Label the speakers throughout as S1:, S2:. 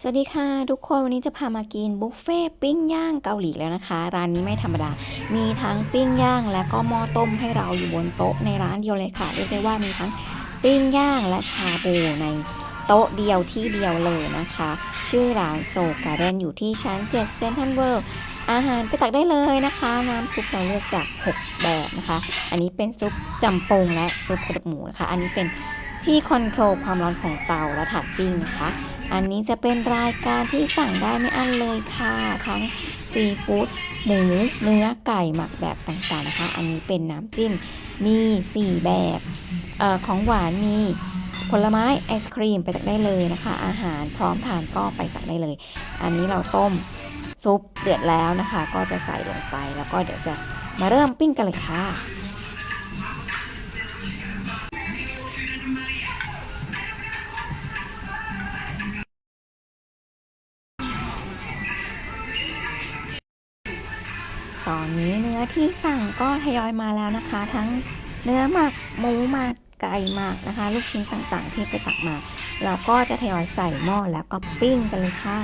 S1: สวัสดีค่ะทุกคนวันนี้จะพามากินบุฟเฟ่ต์ปิ้งย่างเกาหลีแล้วนะคะ ร้านนี้ไม่ธรรมดา มีทั้งปิ้งย่างและก็หม้อต้มให้เราอยู่บนโต๊ะในร้านเดียวเลยค่ะเรียกได้ว่ามีทั้งปิ้งย่างและชาบูในโต๊ะเดียวที่เดียวเลยนะคะ ชื่อร้านโซการ์เดนอยู่ที่ชั้น7เซนทันเวิลด์อาหารไปตักได้เลยนะคะ น้ำซุปเราเลือกจาก 6 แบบนะคะ อันนี้เป็นซุปจำปงและซุปกระดูกหมูนะคะ อันนี้เป็นที่คอนโทรลความร้อนของเตาและถาดปิ้งนะคะ อันนี้จะเป็นรายการที่สั่งได้ไม่อั้นเลยค่ะ ทั้งซีฟู้ดหมูเนื้อไก่หมักแบบต่างๆนะคะ อันนี้เป็นน้ำจิ้มมี 4 แบบออของหวานมีผลไม้ไอศครีมไปตักได้เลยนะคะ อาหารพร้อมทานก็ไปตักได้เลย อันนี้เราต้มซุปเดือดแล้วนะคะ ก็จะใส่ลงไปแล้วก็เดี๋ยวจะมาเริ่มปิ้งกันเลยค่ะ ตอนนี้เนื้อที่สั่งก็ทยอยมาแล้วนะคะ ทั้งเนื้อหมักหมูหมักไก่หมักนะคะ ลูกชิ้นต่างๆ ที่ไปตักมาเราก็จะทยอยใส่หม้อแล้วก็ปิ้งกันเลยค่ะ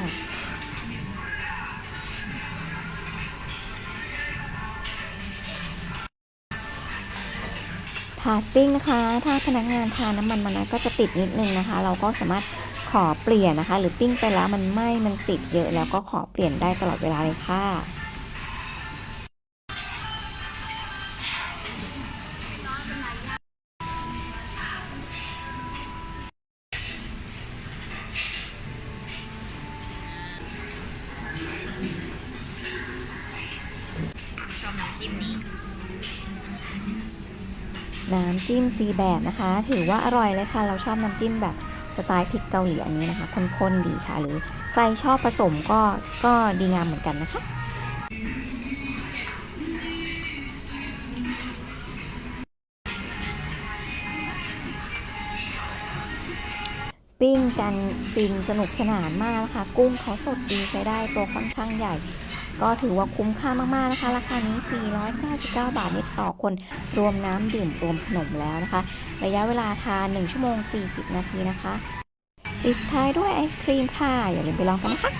S1: ถาดปิ้งนะคะ ถ้าพนักงานทานน้ำมันมันก็จะติดนิดนึงนะคะ เราก็สามารถขอเปลี่ยนนะคะ หรือปิ้งไปแล้วมันไหม้มันติดเยอะแล้วก็ขอเปลี่ยนได้ตลอดเวลาเลยค่ะ
S2: จิ้มนี้
S1: น้ำจิ้มซีแบบนะคะ ถือว่าอร่อยเลยค่ะ เราชอบน้ำจิ้มแบบสไตล์พริกเกาหลีอันนี้นะคะข้นๆดีค่ะ หรือใครชอบผสมก็ก็ดีงามเหมือนกันนะคะปิ้งกันฟินสนุกสนานมากนะคะ กุ้งเขาสดดีใช้ได้ตัวค่อนข้างใหญ่ ก็ถือว่าคุ้มค่ามากๆนะคะ ราคานี้ 499 บาทนี่ต่อคน รวมน้ำดื่มรวมขนมแล้วนะคะ ระยะเวลาทาน 1 ชั่วโมง 40 นาทีนะคะ ปิดท้ายด้วยไอศครีมค่ะ อย่าลืมไปลองกันนะคะ